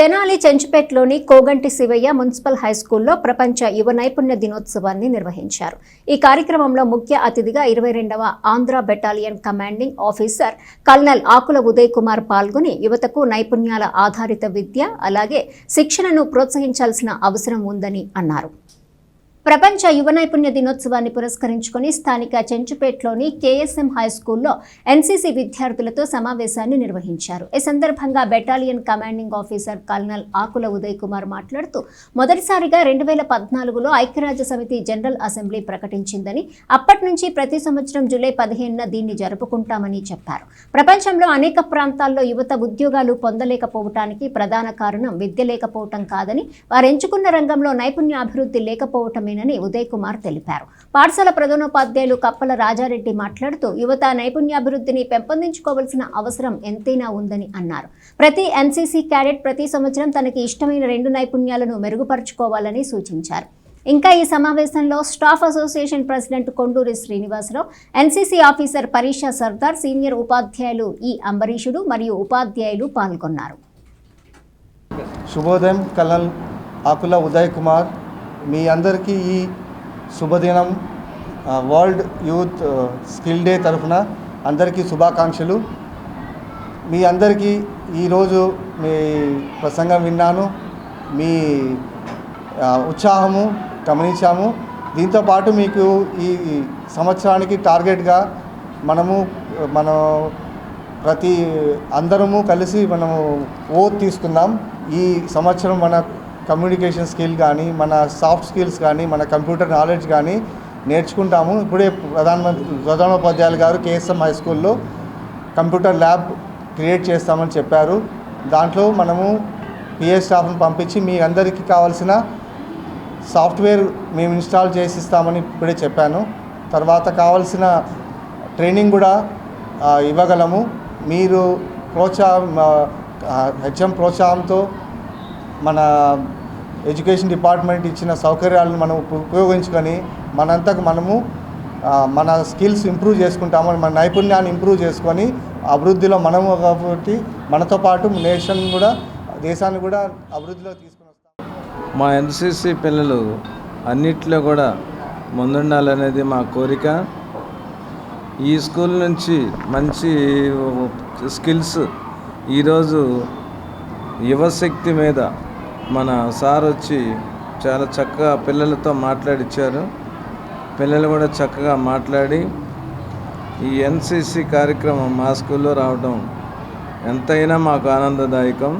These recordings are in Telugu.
తెనాలి చెంచుపేటలోని కోగంటి శివయ్య మున్సిపల్ హైస్కూల్లో ప్రపంచ యువ నైపుణ్య దినోత్సవాన్ని నిర్వహించారు. ఈ కార్యక్రమంలో ముఖ్య అతిథిగా ఇరవై రెండవ Andhra battalion commanding officer colonel Akula Uday Kumar పాల్గొని యువతకు నైపుణ్యాల ఆధారిత విద్య అలాగే శిక్షణను ప్రోత్సహించాల్సిన అవసరం ఉందని అన్నారు. ప్రపంచ యువ నైపుణ్య దినోత్సవాన్ని పురస్కరించుకొని స్థానిక చెంచుపేటలోని కేఎస్ఎం హై స్కూల్లో ఎన్సీసీ విద్యార్థులతో సమావేశాన్ని నిర్వహించారు. ఈ సందర్భంగా battalion commanding officer colonel Akula Uday Kumar మాట్లాడుతూ మొదటిసారిగా రెండు వేల పద్నాలుగులో ఐక్యరాజ్య సమితి జనరల్ అసెంబ్లీ ప్రకటించిందని అప్పటి నుంచి ప్రతి సంవత్సరం జూలై పదిహేనున దీన్ని జరుపుకుంటామని చెప్పారు. ప్రపంచంలో అనేక ప్రాంతాల్లో యువత ఉద్యోగాలు పొందలేకపోవటానికి ప్రధాన కారణం విద్య లేకపోవటం కాదని వారు ఎంచుకున్న రంగంలో నైపుణ్యాభివృద్ధి లేకపోవటమేనని ఉదయ్ కుమార్ తెలిపారు. పాఠశాల ప్రధానోపాధ్యాయులు కప్పల రాజారెడ్డి మాట్లాడుతూ యువత నైపుణ్యాభివృద్ధిని పెంపొందించుకోవాల్సిన అవసరం ఎంతైనా ఉందని అన్నారు. ప్రతి ఎన్సీసీ క్యాడెట్ ప్రతి సంవత్సరం తనకి ఇష్టమైన రెండు నైపుణ్యాలను మెరుగుపరుచుకోవాలని సూచించారు. ఇంకా ఈ సమావేశంలో staff association president Konduri Srinivasarao NCC officer పరీక్ష సర్దార్ సీనియర్ ఉపాధ్యాయులు ఈ అంబరీషుడు మరియు ఉపాధ్యాయులు పాల్గొన్నారు. శుభోదయం కల్నల్ ఆకుల ఉదయ్ కుమార్ మీ అందరికీ ఈ శుభదినం వరల్డ్ యూత్ స్కిల్ డే తరఫున అందరికీ శుభాకాంక్షలు. మీ అందరికీ ఈరోజు మీ ప్రసంగం విన్నాను మీ ఉత్సాహము గమనించాము. దీంతోపాటు మీకు ఈ సంవత్సరానికి టార్గెట్గా మనము మనం ప్రతి అందరము కలిసి మనము ఓత్ తీసుకుందాం. ఈ సంవత్సరం మన కమ్యూనికేషన్ స్కిల్ కానీ మన సాఫ్ట్ స్కిల్స్ కానీ మన కంప్యూటర్ నాలెడ్జ్ కానీ నేర్చుకుంటాము. ఇప్పుడే ప్రధానమంత్రి ప్రధానోపాధ్యాయులు గారు కేఎస్ఎం హై స్కూల్లో కంప్యూటర్ ల్యాబ్ క్రియేట్ చేస్తామని చెప్పారు. దాంట్లో మనము పిఏ స్టాఫ్ను పంపించి మీ అందరికీ కావాల్సిన సాఫ్ట్వేర్ మేము ఇన్స్టాల్ చేసి ఇస్తామని ఇప్పుడే చెప్పాను. తర్వాత కావాల్సిన ట్రైనింగ్ కూడా ఇవ్వగలము. మీరు ప్రోత్సాహం హెచ్ఎం ప్రోత్సాహంతో మన ఎడ్యుకేషన్ డిపార్ట్మెంట్ ఇచ్చిన సౌకర్యాలను మనం ఉపయోగించుకొని మనంతకు మనము మన స్కిల్స్ ఇంప్రూవ్ చేసుకుంటాము మన నైపుణ్యాన్ని ఇంప్రూవ్ చేసుకొని అభివృద్ధిలో మనము కాబట్టి మనతో పాటు నేషన్ కూడా దేశాన్ని కూడా అభివృద్ధిలో తీసుకుని వస్తాం మా ఎన్సిసి పిల్లలు అన్నిట్లో కూడా ముందుండాలనేది మా కోరిక. ఈ స్కూల్ నుంచి మంచి స్కిల్స్ ఈరోజు యువశక్తి మీద మన సార్ వచ్చి చాలా చక్కగా పిల్లలతో మాట్లాడిచ్చారు. పిల్లలు కూడా చక్కగా మాట్లాడి ఈ ఎన్సిసి కార్యక్రమం మా స్కూల్లో రావడం ఎంతైనా మాకు ఆనందదాయకం.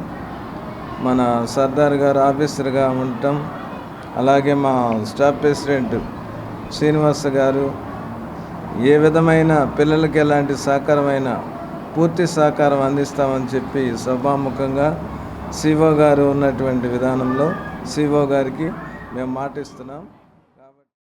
మన సర్దార్ గారు ఆఫీసర్గా ఉండటం అలాగే మా స్టాఫ్ ప్రెసిడెంట్ శ్రీనివాస గారు ఏ విధమైన పిల్లలకి ఎలాంటి సహకారమైన పూర్తి సహకారం అందిస్తామని చెప్పి సభాముఖంగా సిఓ గారు ఉన్నటువంటి విధానంలో సిఓ గారికి మేము మాటిస్తున్నాం.